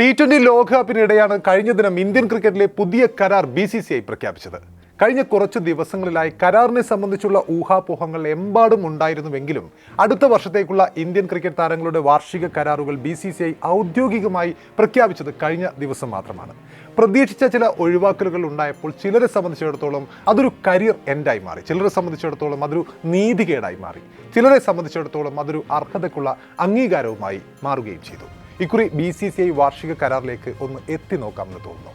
T twenty ലോകകപ്പിനിടെയാണ് കഴിഞ്ഞ ദിനം Indian ക്രിക്കറ്റിലെ പുതിയ കരാർ ബി സി സി ഐ പ്രഖ്യാപിച്ചത്. കഴിഞ്ഞ കുറച്ച് ദിവസങ്ങളിലായി കരാറിനെ സംബന്ധിച്ചുള്ള ഊഹാപോഹങ്ങൾ എമ്പാടും ഉണ്ടായിരുന്നുവെങ്കിലും അടുത്ത വർഷത്തേക്കുള്ള ഇന്ത്യൻ ക്രിക്കറ്റ് താരങ്ങളുടെ വാർഷിക കരാറുകൾ ബി സി സി ഐ ഔദ്യോഗികമായി പ്രഖ്യാപിച്ചത് കഴിഞ്ഞ ദിവസം മാത്രമാണ്. പ്രതീക്ഷിച്ച ചില ഒഴിവാക്കലുകൾ ഉണ്ടായപ്പോൾ ചിലരെ സംബന്ധിച്ചിടത്തോളം അതൊരു കരിയർ എൻഡായി മാറി. ചിലരെ സംബന്ധിച്ചിടത്തോളം അതൊരു നീതികേടായി മാറി. ചിലരെ സംബന്ധിച്ചിടത്തോളം അതൊരു അർഹതയ്ക്കുള്ള അംഗീകാരവുമായി മാറുകയും ചെയ്തു. ഇക്കുറി ബി സി സി ഐ വാർഷിക കരാറിലേക്ക് ഒന്ന് എത്തി നോക്കാമെന്ന് തോന്നുന്നു.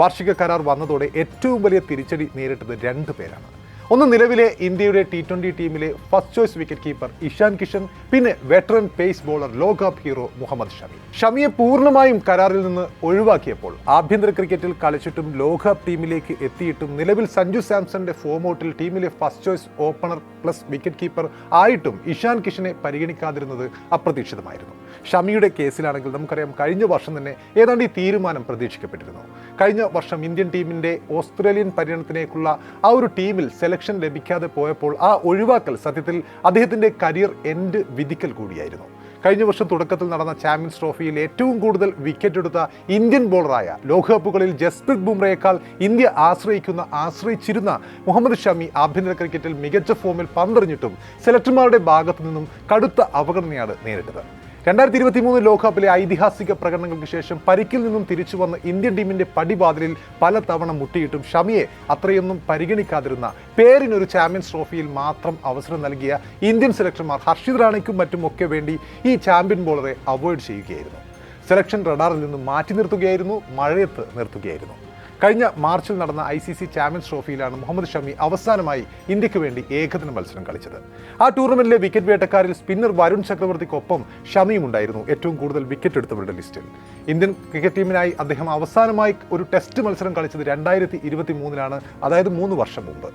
വാർഷിക കരാർ വന്നതോടെ ഏറ്റവും വലിയ തിരിച്ചടി നേരിട്ടത് രണ്ടു പേരാണ്. ഒന്ന് നിലവിലെ ഇന്ത്യയുടെ ടി ട്വന്റി ടീമിലെ first choice wicket keeper Ishan Kishan പിന്നെ വെറ്ററൻ പേസ് ബോളർ ലോകകപ്പ് ഹീറോ മുഹമ്മദ് ഷമി. ഷമിയെ പൂർണമായും കരാറിൽ നിന്ന് ഒഴിവാക്കിയപ്പോൾ ആഭ്യന്തര ക്രിക്കറ്റിൽ കളിച്ചിട്ടും ലോകകപ്പ് ടീമിലേക്ക് എത്തിയിട്ടും നിലവിൽ സഞ്ജു സാംസന്റെ ഫോമൗട്ടിൽ ടീമിലെ first choice opener plus wicket keeper ആയിട്ടും ഇഷാൻ കിഷനെ പരിഗണിക്കാതിരുന്നത് അപ്രതീക്ഷിതമായിരുന്നു. ഷമിയുടെ കേസിലാണെങ്കിൽ നമുക്കറിയാം കഴിഞ്ഞ വർഷം തന്നെ ഏതാണ്ട് ഈ തീരുമാനം പ്രതീക്ഷിക്കപ്പെട്ടിരുന്നു. കഴിഞ്ഞ വർഷം ഇന്ത്യൻ ടീമിന്റെ ഓസ്ട്രേലിയൻ പര്യടനത്തിലേക്കുള്ള ആ ഒരു ടീമിൽ സെലക്ഷൻ ലഭിക്കാതെ പോയപ്പോൾ ആ ഒഴിവാക്കൽ സത്യത്തിൽ അദ്ദേഹത്തിന്റെ കരിയർ എൻഡ് വിധിക്കൽ കൂടിയായിരുന്നു. കഴിഞ്ഞ വർഷം തുടക്കത്തിൽ നടന്ന ചാമ്പ്യൻസ് ട്രോഫിയിൽ ഏറ്റവും കൂടുതൽ വിക്കറ്റ് എടുത്ത ഇന്ത്യൻ ബോളറായ ലോകകപ്പുകളിൽ ജസ്പ്രീത് ബുംറയേക്കാൾ ഇന്ത്യ ആശ്രയിക്കുന്ന ആശ്രയിച്ചിരുന്ന മുഹമ്മദ് ഷമി ആഭ്യന്തര ക്രിക്കറ്റിൽ മികച്ച ഫോമിൽ പന്തെറിഞ്ഞിട്ടും സെലക്ടർമാരുടെ ഭാഗത്തു നിന്നും കടുത്ത അവഗണനയാണ് നേരിട്ടത്. രണ്ടായിരത്തി ഇരുപത്തി മൂന്ന് ലോകകപ്പിലെ ഐതിഹാസിക പ്രകടനങ്ങൾക്ക് ശേഷം പരിക്കിൽ നിന്നും തിരിച്ചു വന്ന ഇന്ത്യൻ ടീമിന്റെ പടിവാതിലിൽ പല തവണ മുട്ടിയിട്ടും ഷമിയെ അത്രയൊന്നും പരിഗണിക്കാതിരുന്ന പേരിനൊരു ചാമ്പ്യൻസ് ട്രോഫിയിൽ മാത്രം അവസരം നൽകിയ ഇന്ത്യൻ സെലക്ടർമാർ ഹർഷിത് റാണിക്കും മറ്റുമൊക്കെ വേണ്ടി ഈ ചാമ്പ്യൻ ബോളറെ അവോയ്ഡ് ചെയ്യുകയായിരുന്നു. സെലക്ഷൻ റഡാറിൽ നിന്നും മാറ്റി നിർത്തുകയായിരുന്നു മഴയത്ത് നിർത്തുകയായിരുന്നു. കഴിഞ്ഞ മാർച്ചിൽ നടന്ന ഐ സി സി ചാമ്പ്യൻസ് ട്രോഫിയിലാണ് മുഹമ്മദ് ഷമി അവസാനമായി ഇന്ത്യയ്ക്ക് വേണ്ടി ഏകദിന മത്സരം കളിച്ചത്. ആ ടൂർണമെന്റിലെ വിക്കറ്റ് വേട്ടക്കാരിൽ സ്പിന്നർ വരുൺ ചക്രവർത്തിക്കൊപ്പം ഷമിയും ഉണ്ടായിരുന്നു ഏറ്റവും കൂടുതൽ വിക്കറ്റ് എടുത്തവരുടെ ലിസ്റ്റിൽ. ഇന്ത്യൻ ക്രിക്കറ്റ് ടീമിനായി അദ്ദേഹം അവസാനമായി ഒരു ടെസ്റ്റ് മത്സരം കളിച്ചത് രണ്ടായിരത്തി ഇരുപത്തി മൂന്നിലാണ് അതായത് മൂന്ന് വർഷം മുമ്പ്.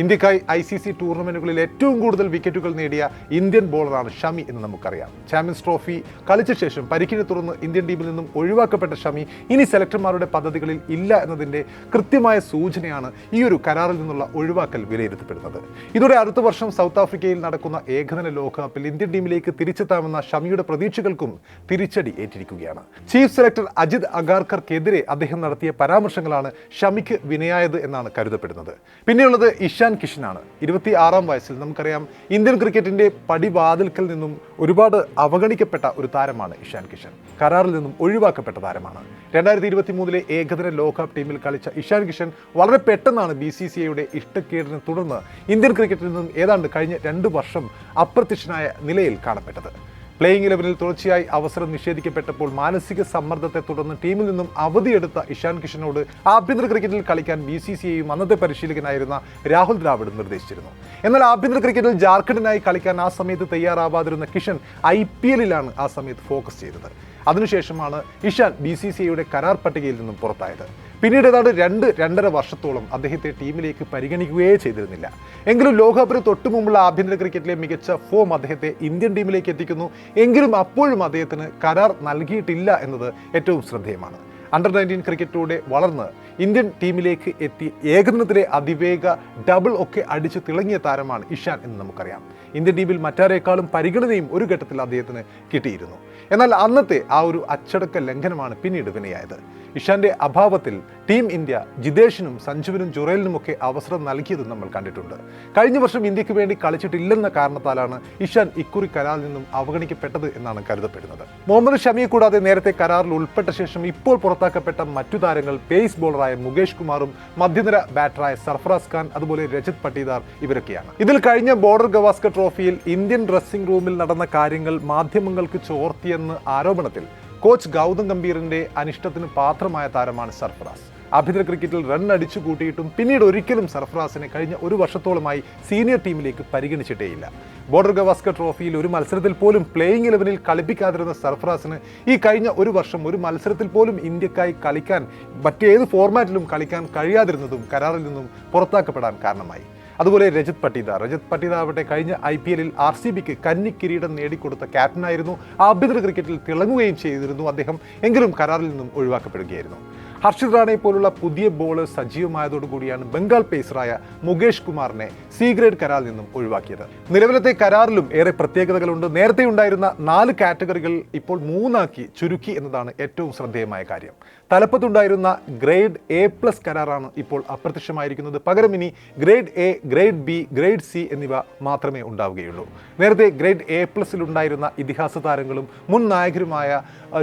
ഇന്ത്യക്കായി ഐ സി സി ടൂർണമെന്റുകളിൽ ഏറ്റവും കൂടുതൽ വിക്കറ്റുകൾ നേടിയ ഇന്ത്യൻ ബോളറാണ് ഷമി എന്ന് നമുക്കറിയാം. ചാമ്പ്യൻസ് ട്രോഫി കളിച്ച ശേഷം പരിക്കിനെ തുടർന്ന് ഇന്ത്യൻ ടീമിൽ നിന്നും ഒഴിവാക്കപ്പെട്ട ഷമി ഇനി സെലക്ടർമാരുടെ പദ്ധതികളിൽ ഇല്ല എന്നതിന്റെ കൃത്യമായ സൂചനയാണ് ഈ ഒരു കരാറിൽ നിന്നുള്ള ഒഴിവാക്കൽ വിലയിരുത്തപ്പെടുന്നത്. ഇതോടെ അടുത്ത വർഷം സൗത്ത് ആഫ്രിക്കയിൽ നടക്കുന്ന ഏകദിന ലോകകപ്പിൽ ഇന്ത്യൻ ടീമിലേക്ക് തിരിച്ചെത്താമെന്ന ഷമിയുടെ പ്രതീക്ഷകൾക്കും തിരിച്ചടി ഏറ്റിരിക്കുകയാണ്. ചീഫ് സെലക്ടർ അജിത് അഗാർക്കർക്കെതിരെ അദ്ദേഹം നടത്തിയ പരാമർശങ്ങളാണ് ഷമിക്ക് വിനയായത് എന്നാണ് കരുതപ്പെടുന്നത്. പിന്നെയുള്ളത് ഇഷാൻ കിഷനാണ്. ഇരുപത്തി ആറാം വയസ്സിൽ നമുക്കറിയാം ഇന്ത്യൻ ക്രിക്കറ്റിന്റെ പടിവാതിൽക്കൽ നിന്നും ഒരുപാട് അവഗണിക്കപ്പെട്ട ഒരു താരമാണ് ഇഷാൻ കിഷൻ. കരാറിൽ നിന്നും ഒഴിവാക്കപ്പെട്ട താരമാണ്. രണ്ടായിരത്തി ഇരുപത്തി മൂന്നിലെ ഏകദിന ലോകകപ്പ് ടീമിൽ കളിച്ച ഇഷാൻ കിഷൻ വളരെ പെട്ടെന്നാണ് ബി സി സി ഐയുടെ ഇഷ്ടക്കേടിനെ തുടർന്ന് ഇന്ത്യൻ ക്രിക്കറ്റിൽ നിന്നും ഏതാണ്ട് കഴിഞ്ഞ രണ്ട് വർഷം അപ്രത്യക്ഷനായ നിലയിൽ കാണപ്പെട്ടത്. പ്ലേയിങ് ഇലവനിൽ തുടർച്ചയായി അവസരം നിഷേധിക്കപ്പെട്ടപ്പോൾ മാനസിക സമ്മർദ്ദത്തെ തുടർന്ന് ടീമിൽ നിന്നും അവധിയെടുത്ത ഇഷാൻ കിഷനോട് ആഭ്യന്തര ക്രിക്കറ്റിൽ കളിക്കാൻ ബി സി സി ഐയും അന്നത്തെ പരിശീലകനായിരുന്ന രാഹുൽ ദ്രാവിഡ് നിർദ്ദേശിച്ചിരുന്നു. എന്നാൽ ആഭ്യന്തര ക്രിക്കറ്റിൽ ജാർഖണ്ഡിനായി കളിക്കാൻ ആ സമയത്ത് തയ്യാറാവാതിരുന്ന കിഷൻ ഐ പി എല്ലിലാണ് ആ സമയത്ത് ഫോക്കസ് ചെയ്തത്. അതിനുശേഷമാണ് ഇഷാൻ ബി സി സി ഐയുടെ കരാർ പട്ടികയിൽ നിന്നും പുറത്തായത്. പിന്നീട് ഏതാണ്ട് രണ്ട് രണ്ടര വർഷത്തോളം അദ്ദേഹത്തെ ടീമിലേക്ക് പരിഗണിക്കുകയേ ചെയ്തിരുന്നില്ല. എങ്കിലും ലോകകപ്പിന് തൊട്ടു മുമ്പുള്ള ആഭ്യന്തര ക്രിക്കറ്റിലെ മികച്ച ഫോം അദ്ദേഹത്തെ ഇന്ത്യൻ ടീമിലേക്ക് എത്തിക്കുന്നു. എങ്കിലും അപ്പോഴും അദ്ദേഹത്തിന് കരാർ നൽകിയിട്ടില്ല എന്നത് ഏറ്റവും ശ്രദ്ധേയമാണ്. അണ്ടർ നയന്റീൻ ക്രിക്കറ്റിലൂടെ വളർന്ന് ഇന്ത്യൻ ടീമിലേക്ക് എത്തി ഏകദിനത്തിലെ അതിവേഗ ഡബിൾ ഒക്കെ അടിച്ച് തിളങ്ങിയ താരമാണ് ഇഷാൻ എന്ന് നമുക്കറിയാം. ഇന്ത്യൻ ടീമിൽ മറ്റാരേക്കാളും പരിഗണനയും ഒരു ഘട്ടത്തിൽ അദ്ദേഹത്തിന് കിട്ടിയിരുന്നു. എന്നാൽ അന്നത്തെ ആ ഒരു അച്ചടക്ക ലംഘനമാണ് പിന്നീട് വിനയായത്. ഇഷാന്റെ അഭാവത്തിൽ ടീം ഇന്ത്യ ജിതേഷിനും സഞ്ജുവിനും ജുറേലിനുമൊക്കെ അവസരം നൽകിയതും നമ്മൾ കണ്ടിട്ടുണ്ട്. കഴിഞ്ഞ വർഷം ഇന്ത്യയ്ക്ക് വേണ്ടി കളിച്ചിട്ടില്ലെന്ന കാരണത്താലാണ് ഇഷാൻ ഇക്കുറി കരാറിൽ നിന്നും അവഗണിക്കപ്പെട്ടത് എന്നാണ് കരുതപ്പെടുന്നത്. മുഹമ്മദ് ഷമിയെ കൂടാതെ നേരത്തെ കരാറിൽ ഉൾപ്പെട്ട ശേഷം ഇപ്പോൾ പുറത്താക്കപ്പെട്ട മറ്റു താരങ്ങൾ പേസ് ബോളറായ മുകേഷ് കുമാറും മധ്യനിര ബാറ്ററായ സർഫറാസ് ഖാൻ അതുപോലെ രജത് പട്ടീദാർ ഇവരൊക്കെയാണ്. ഇതിൽ കഴിഞ്ഞ ബോർഡർ ഗവാസ്കർ ട്രോഫിയിൽ ഇന്ത്യൻ ഡ്രസ്സിംഗ് റൂമിൽ നടന്ന കാര്യങ്ങൾ മാധ്യമങ്ങൾക്ക് ചോർത്തിയെന്ന് ആരോപണത്തിൽ കോച്ച് ഗൗതം ഗംഭീറിന്റെ അനിഷ്ടത്തിന് പാത്രമായ താരമാണ് സർഫറാസ്. ആഭ്യന്തര ക്രിക്കറ്റിൽ റൺ അടിച്ചു കൂട്ടിയിട്ടും പിന്നീട് ഒരിക്കലും സർഫറാസിനെ കഴിഞ്ഞ ഒരു വർഷത്തോളമായി സീനിയർ ടീമിലേക്ക് പരിഗണിച്ചിട്ടേയില്ല. ബോർഡർ ഗവാസ്കർ ട്രോഫിയിൽ ഒരു മത്സരത്തിൽ പോലും പ്ലേയിങ് ഇലവനിൽ കളിപ്പിക്കാതിരുന്ന സർഫറാസിന് ഈ കഴിഞ്ഞ ഒരു വർഷം ഒരു മത്സരത്തിൽ പോലും ഇന്ത്യക്കായി കളിക്കാൻ മറ്റേത് ഫോർമാറ്റിലും കളിക്കാൻ കഴിയാതിരുന്നതും കരാറിൽ നിന്നും പുറത്താക്കപ്പെടാൻ കാരണമായി. അതുപോലെ രജത് പട്ടിദാർ. രജത് പട്ടീദാർ ആവട്ടെ കഴിഞ്ഞ ഐ പി എല്ലിൽ ആർ സി ബിക്ക് കന്നി കിരീടം നേടിക്കൊടുത്ത ക്യാപ്റ്റനായിരുന്നു. ആഭ്യന്തര ക്രിക്കറ്റിൽ തിളങ്ങുകയും ചെയ്തിരുന്നു അദ്ദേഹം. എങ്കിലും കരാറിൽ നിന്നും ഒഴിവാക്കപ്പെടുകയായിരുന്നു. ഹർഷിത് റാണയെ പോലുള്ള പുതിയ ബോളർ സജീവമായതോടുകൂടിയാണ് ബംഗാൾ പേസറായ മുകേഷ് കുമാറിനെ സി ഗ്രേഡ് കരാറിൽ നിന്നും ഒഴിവാക്കിയത്. നിലവിലത്തെ കരാറിലും ഏറെ പ്രത്യേകതകളുണ്ട്. നേരത്തെ ഉണ്ടായിരുന്ന നാല് കാറ്റഗറികൾ ഇപ്പോൾ മൂന്നാക്കി ചുരുക്കി എന്നതാണ് ഏറ്റവും ശ്രദ്ധേയമായ കാര്യം. തലപ്പത്തുണ്ടായിരുന്ന ഗ്രേഡ് എ പ്ലസ് കരാറാണ് ഇപ്പോൾ അപ്രത്യക്ഷമായിരിക്കുന്നത്. പകരം ഇനി grade A grade B grade C എന്നിവ മാത്രമേ ഉണ്ടാവുകയുള്ളൂ. നേരത്തെ ഗ്രേഡ് എ പ്ലസിൽ ഉണ്ടായിരുന്ന ഇതിഹാസ താരങ്ങളും മുൻ നായകരുമായ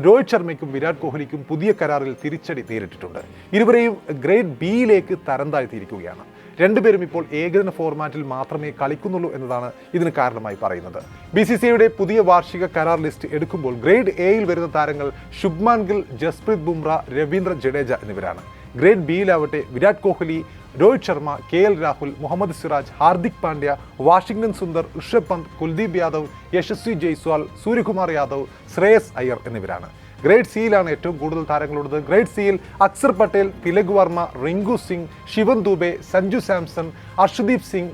രോഹിത് ശർമ്മയ്ക്കും വിരാട് കോഹ്ലിക്കും പുതിയ കരാറിൽ തിരിച്ചടി നേരിട്ടിട്ടുണ്ട് ഇരുവരെയും ഗ്രേഡ് ബിയിലേക്ക് തരം താഴ്ത്തിയിരിക്കുകയാണ് രണ്ടുപേരും ഇപ്പോൾ ഏകദിന ഫോർമാറ്റിൽ മാത്രമേ കളിക്കുന്നുള്ളൂ എന്നതാണ് ഇതിന് കാരണമായി പറയുന്നത്. ബി സി സി ഐയുടെ പുതിയ വാർഷിക കരാർ ലിസ്റ്റ് എടുക്കുമ്പോൾ ഗ്രേഡ് എയിൽ വരുന്ന താരങ്ങൾ ശുഭ്മാൻ ഗിൽ ജസ്പ്രീത് ബുംറ രവീന്ദ്ര ജഡേജ എന്നിവരാണ്. Grade ബിയിലാവട്ടെ Virat Kohli Rohit Sharma K L Rahul Mohammed Siraj Hardik Pandya Washington Sundar Rishabh Pant Kuldeep Yadav Yashasvi Jaiswal Suryakumar Yadav Shreyas Iyer എന്നിവരാണ്. ഗ്രേഡ് സിയിലാണ് ഏറ്റവും കൂടുതൽ താരങ്ങളുള്ളത്. ഗ്രേറ്റ് സിയിൽ അക്സർ പട്ടേൽ തിലക് വർമ്മ റിങ്കു സിംഗ് ശിവൻ ദുബെ സഞ്ജു സാംസൺ അർഷദീപ് സിംഗ്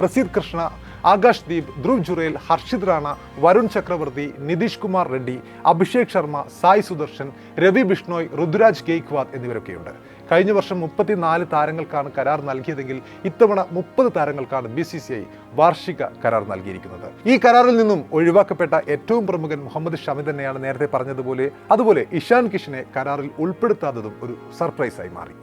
പ്രസീദ് കൃഷ്ണ ആകാശ് ദീപ് ധ്രുവ് ജുറേൽ ഹർഷിത് റാണ വരുൺ ചക്രവർത്തി നിതീഷ് കുമാർ റെഡ്ഡി അഭിഷേക് ശർമ്മ സായ് സുദർശൻ രവി ബിഷ്ണോയ് ഋതുരാജ് ഗെയ്ക്വാദ് എന്നിവരൊക്കെയുണ്ട്. കഴിഞ്ഞ വർഷം മുപ്പത്തിനാല് താരങ്ങൾക്കാണ് കരാർ നൽകിയതെങ്കിൽ ഇത്തവണ മുപ്പത് താരങ്ങൾക്കാണ് ബി സി സി ഐ വാർഷിക കരാർ നൽകിയിരിക്കുന്നത്. ഈ കരാറിൽ നിന്നും ഒഴിവാക്കപ്പെട്ട ഏറ്റവും പ്രമുഖൻ മുഹമ്മദ് ഷമി തന്നെയാണ് നേരത്തെ പറഞ്ഞതുപോലെ അതുപോലെ ഇഷാൻ കിഷനെ കരാറിൽ ഉൾപ്പെടുത്താത്തതും ഒരു സർപ്രൈസായി മാറി.